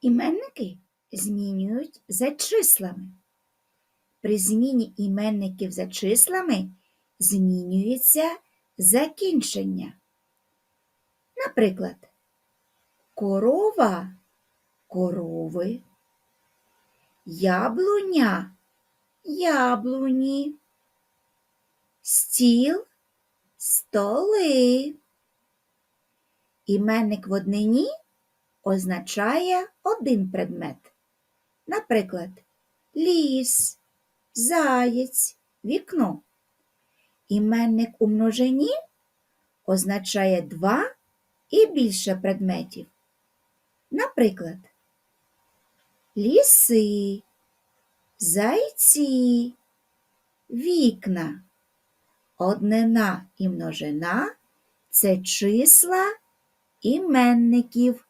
Іменники змінюють за числами. При зміні іменників за числами змінюється закінчення. Наприклад, корова корови, яблуня яблуні, стіл столи. Іменник в однині означає один предмет. Наприклад, ліс, заєць, вікно. Іменник у множині означає два і більше предметів. Наприклад, ліси, зайці, вікна. Однина і множина це числа іменників.